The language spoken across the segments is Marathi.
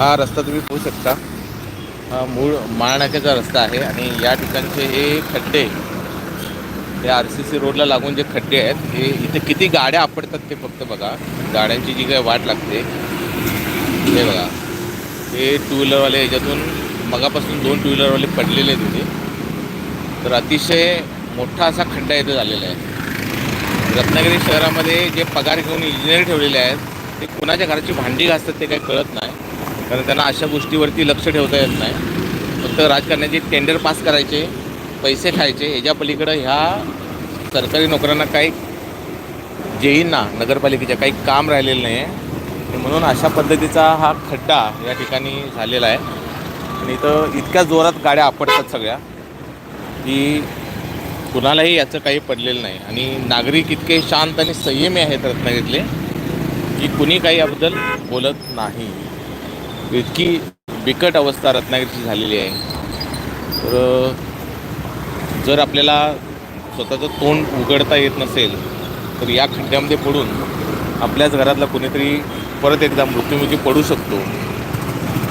हा रस्ता तुम्ही पाहू शकता. हा मूळ माळनाक्याचा रस्ता आहे आणि या ठिकाणचे हे खड्डे हे आर सी सी रोडला लागून जे खड्डे आहेत हे इथे किती गाड्या आपडतात ते फक्त बघा. गाड्यांची जी काही वाट लागते हे बघा. हे टू व्हीलरवाले याच्यातून मगापासून दोन टू व्हीलरवाले पडलेले आहेत इथे. तर अतिशय मोठा असा खड्डा इथे झालेला आहे. रत्नागिरी शहरामध्ये जे पगार घेऊन इंजिनियर ठेवलेले आहेत ते कुणाच्या घराची भांडी घासतात ते काही कळत नाही. कारण त्यांना अशा गोष्टीवरती लक्ष ठेवता येत नाही. फक्त राजकारण्याचे टेंडर पास करायचे पैसे खायचे याच्या पलीकडं ह्या सरकारी नोकऱ्यांना काही जेईंना नगरपालिकेच्या काही काम राहिलेलं नाही आहे म्हणून अशा पद्धतीचा हा खड्डा या ठिकाणी झालेला आहे. आणि इथं इतक्या जोरात गाड्या आपडतात सगळ्या की कुणालाही याचं काही पडलेलं नाही. आणि नागरिक इतके शांत आणि संयमी आहेत रत्नागिरीतले की कुणी काही याबद्दल बोलत नाही. इतकी बिकट अवस्था रत्नागिरीची झालेली आहे. तर जर आपल्याला स्वतःचं तोंड उघडता येत नसेल तर या खड्ड्यामध्ये पडून आपल्याच घरातला कोणीतरी परत एकदा मृत्युमुखी पडू शकतो.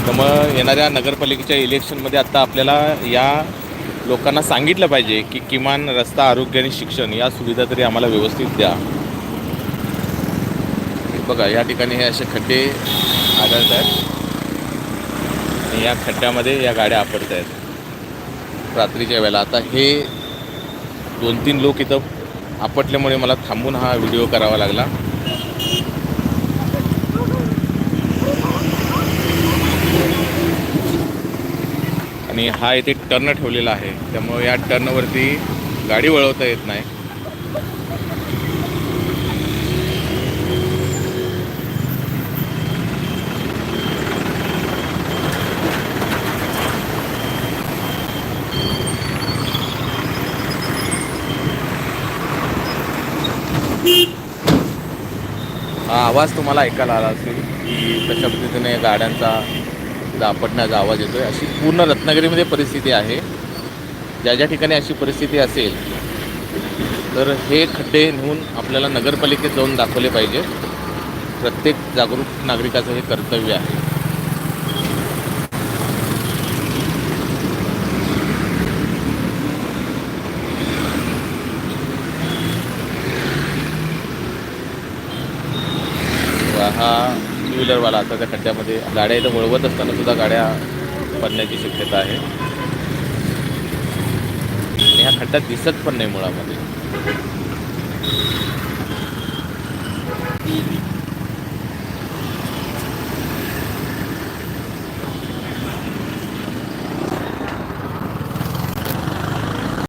त्यामुळं येणाऱ्या नगरपालिकेच्या इलेक्शनमध्ये आत्ता आपल्याला या लोकांना सांगितलं पाहिजे की किमान रस्ता आरोग्य आणि शिक्षण या सुविधा तरी आम्हाला व्यवस्थित द्या. बघा या ठिकाणी हे असे खड्डे आढळत आहेत आणि या खड्ड्यामध्ये या गाड्या आपडत आहेत रात्रीच्या वेळेला. आता हे दोन तीन लोक इथं आपटल्यामुळे मला थांबून हा व्हिडिओ करावा लागला. आणि हा इथे टर्न ठेवलेला आहे. त्यामुळे या टर्नवरती गाडी वळवता येत नाही. आवाज तुम्हाला ऐकायला आला असेल की कशा पद्धतीने गाड्यांचा इथं आवाज येतो आहे अशी पूर्ण रत्नागिरीमध्ये परिस्थिती आहे. ज्या ज्या ठिकाणी अशी परिस्थिती असेल तर हे खड्डे नेऊन आपल्याला नगरपालिकेत जाऊन दाखवले पाहिजे प्रत्येक जागरूक नागरिकाचं हे कर्तव्य आहे. हा टू व्हीलरवाला आता त्या खड्ड्यामध्ये गाड्या इथं वळवत असताना सुद्धा गाड्या पडण्याची शक्यता आहे. आणि ह्या खड्ड्यात दिसत पण नाही मुळामध्ये.